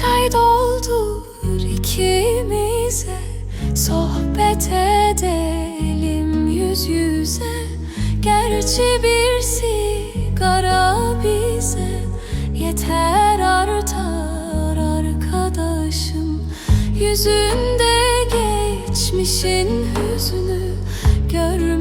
çay doldur ikimize Sohbet edelim yüz yüze. Gerçi bir sigara bize Yeter artar arkadaşım. Yüzünde geçmişin hüznü Gör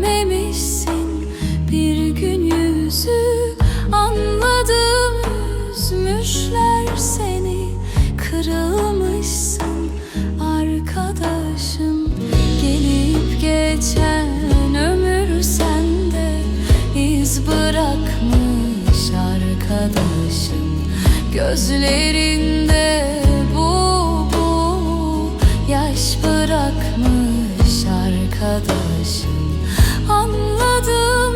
Gözlerinde bu bu. Yaş bırakmış arkadaşım. Anladım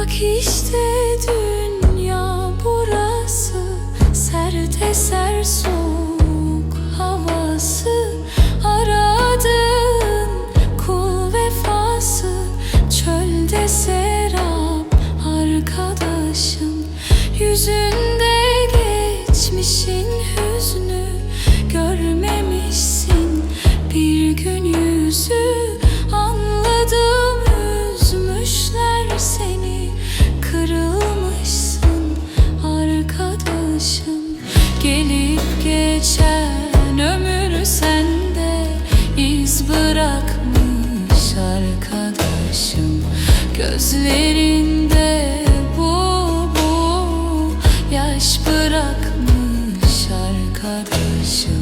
Bak işte dünya burası. Sert eser soğuk havası. Aradığın kul vefası. Çölde serap arkadaşım. Yüzünde geçmişin hüznü. Görmemişsin bir gün yüzü Gözlerinde bu bu yaş bırakmış arkadaşım